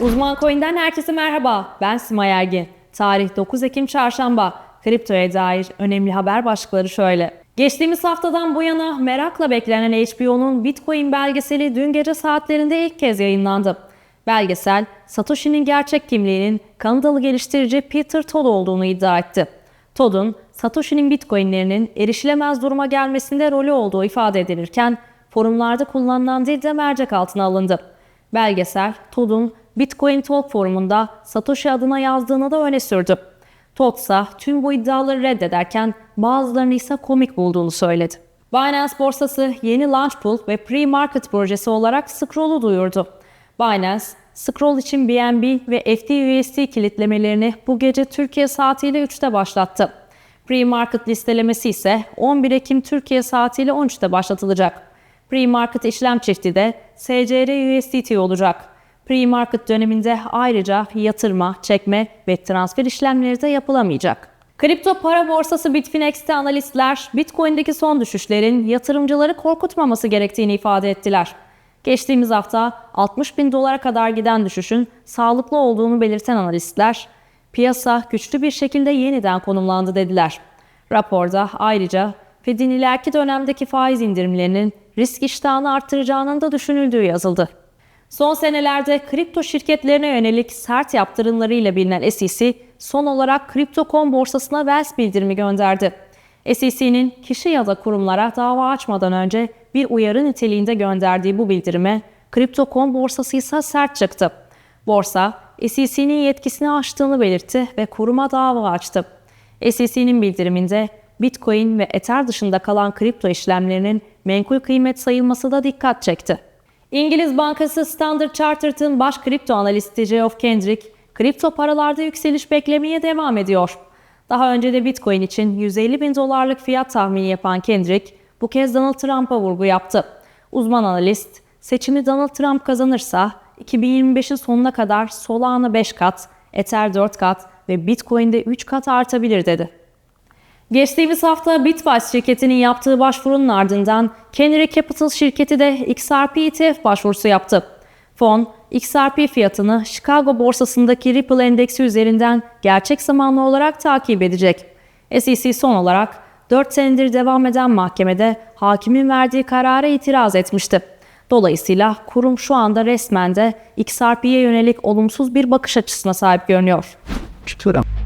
Uzman Coin'den herkese merhaba. Ben Simay Ergin. Tarih 9 Ekim Çarşamba. Kriptoya dair önemli haber başlıkları şöyle. Geçtiğimiz haftadan bu yana merakla beklenen HBO'nun Bitcoin belgeseli dün gece saatlerinde ilk kez yayınlandı. Belgesel, Satoshi'nin gerçek kimliğinin Kanadalı geliştirici Peter Todd olduğunu iddia etti. Todd'un Satoshi'nin Bitcoin'lerinin erişilemez duruma gelmesinde rolü olduğu ifade edilirken forumlarda kullanılan dil de mercek altına alındı. Belgesel, Todd'un Bitcoin Talk forumunda Satoshi adına yazdığını da öne sürdü. İse tüm bu iddiaları reddederken bazılarını ise komik bulduğunu söyledi. Binance borsası yeni Launchpool ve Pre-Market projesi olarak Scroll'u duyurdu. Binance, Scroll için BNB ve FTUSD kilitlemelerini bu gece Türkiye saatiyle 3'te başlattı. Pre-market listelemesi ise 11 Ekim Türkiye saatiyle 13'te başlatılacak. Pre-market işlem çifti de SCR USDT olacak. Pre-market döneminde ayrıca yatırma, çekme ve transfer işlemleri de yapılamayacak. Kripto para borsası Bitfinex'te analistler Bitcoin'deki son düşüşlerin yatırımcıları korkutmaması gerektiğini ifade ettiler. Geçtiğimiz hafta 60 bin dolara kadar giden düşüşün sağlıklı olduğunu belirten analistler, piyasa güçlü bir şekilde yeniden konumlandı dediler. Raporda ayrıca Fed'in ileriki dönemdeki faiz indirimlerinin risk iştahını artıracağının da düşünüldüğü yazıldı. Son senelerde kripto şirketlerine yönelik sert yaptırımlarıyla bilinen SEC, son olarak Crypto.com borsasına Wells bildirimi gönderdi. SEC'nin kişi ya da kurumlara dava açmadan önce bir uyarı niteliğinde gönderdiği bu bildirime Crypto.com borsası ise sert çıktı. Borsa, SEC'nin yetkisini aştığını belirtti ve kuruma dava açtı. SEC'nin bildiriminde Bitcoin ve Ether dışında kalan kripto işlemlerinin menkul kıymet sayılması da dikkat çekti. İngiliz Bankası Standard Chartered'ın baş kripto analisti Geoff Kendrick, kripto paralarda yükseliş beklemeye devam ediyor. Daha önce de Bitcoin için 150 bin dolarlık fiyat tahmini yapan Kendrick, bu kez Donald Trump'a vurgu yaptı. Uzman analist, seçimi Donald Trump kazanırsa 2025'in sonuna kadar Solana 5 kat, Ether 4 kat ve Bitcoin'de 3 kat artabilir dedi. Geçtiğimiz hafta Bitwise şirketinin yaptığı başvurunun ardından Canary Capital şirketi de XRP ETF başvurusu yaptı. Fon, XRP fiyatını Chicago borsasındaki Ripple endeksi üzerinden gerçek zamanlı olarak takip edecek. SEC son olarak 4 senedir devam eden mahkemede hakimin verdiği karara itiraz etmişti. Dolayısıyla kurum şu anda resmen de XRP'ye yönelik olumsuz bir bakış açısına sahip görünüyor. Tutuyorum.